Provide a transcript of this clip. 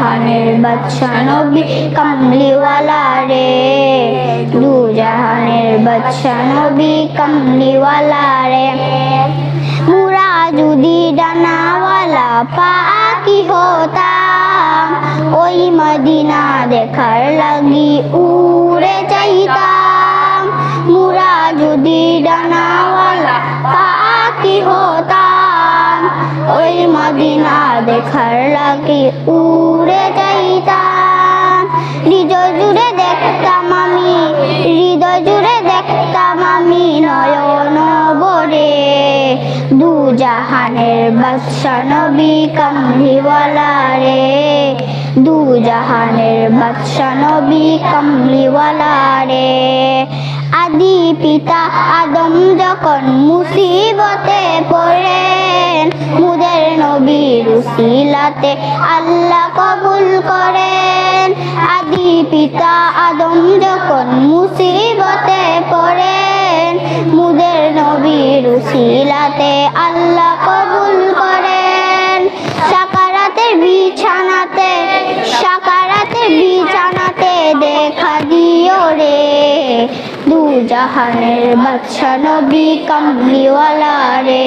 জাহানের বাদশা নবী কামলিওয়ালা রে। দু জাহানের বাদশা নবী কামলিওয়ালা রে। মুরা যদি ডানাওয়ালা পাখি হতাম ওই মদিনা দেখার লাগি উড়ে মদিনা দেখার লাগি। উড়ে যাইতাম হৃদয় জুড়ে দেখতাম আমি, হৃদয় জুড়ে দেখতাম আমি নয়ন বরে দু জাহানের বাদশা নবী কামলিওয়ালা রে। দু জাহানের নবী কামলিওয়ালা রে। আদি পিতা আদম যখন মুসিবতে মুদের নবীর উসিলাতে আল্লাহ কবুল করেন। আদি পিতা আদম যখন মুসিবতে পড়েন, মুদের নবীর উসিলাতে আল্লাহ কবুল করেন। সাকারাতের বিছানাতে সাকারাতের বিছানাতে দেখা দিও রে। দু জাহানের বাদশা নবী কামলিওয়ালা রে।